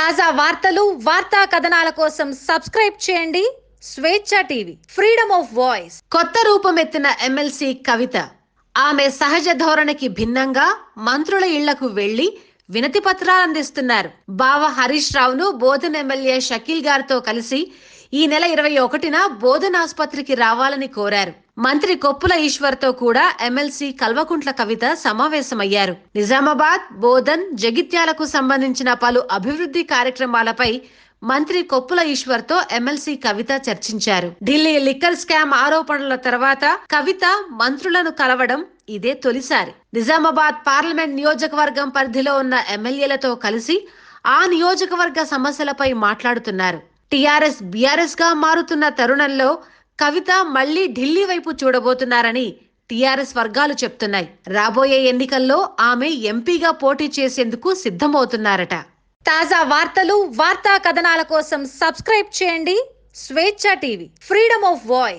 తాజా వార్తలు వార్తా కథనాల కోసం సబ్స్క్రైబ్ చేయండి. స్వేచ్ఛ టీవీ ఫ్రీడమ్ ఆఫ్ వాయిస్. కొత్త రూపమెత్తిన ఎమ్మెల్సీ కవిత. ఆమె సహజ ధోరణికి భిన్నంగా మంత్రుల ఇళ్ళకు వెళ్ళి వినతి పత్రాలు అందిస్తున్నారు. బావ హరీష్ రావును బోధన్ ఎమ్మెల్యే షకీల్ గారితో కలిసి ఈ నెల ఇరవై ఒకటిన బోధన్ ఆసుపత్రికి రావాలని కోరారు. మంత్రి కొప్పుల ఈశ్వర్తో కూడా ఎమ్మెల్సీ కల్వకుంట్ల కవిత సమావేశమయ్యారు. నిజామాబాద్ బోధన్ జగిత్యాలకు సంబంధించిన పలు అభివృద్ధి కార్యక్రమాలపై మంత్రి కొప్పుల ఈశ్వర్తో ఎమ్మెల్సీ కవిత చర్చించారు. ఢిల్లీ లిక్కర్ స్కామ్ ఆరోపణల తర్వాత కవిత మంత్రులను కలవడం ఇదే తొలిసారి. నిజామాబాద్ పార్లమెంట్ నియోజకవర్గం పరిధిలో ఉన్న ఎమ్మెల్యేలతో కలిసి ఆ నియోజకవర్గ సమస్యలపై మాట్లాడుతున్నారు. టీఆర్ఎస్ బీఆర్ఎస్గా మారుతున్న తరుణంలో కవిత మళ్ళీ ఢిల్లీ వైపు చూడబోతున్నారని టీఆర్ఎస్ వర్గాలు చెప్తున్నాయి. రాబోయే ఎన్నికల్లో ఆమె ఎంపీగా పోటీ చేసేందుకు సిద్ధమవుతున్నారట. తాజా వార్తలు వార్తా కథనాల కోసం సబ్స్క్రైబ్ చేయండి. స్వేచ్ఛ టీవీ ఫ్రీడమ్ ఆఫ్ వాయిస్.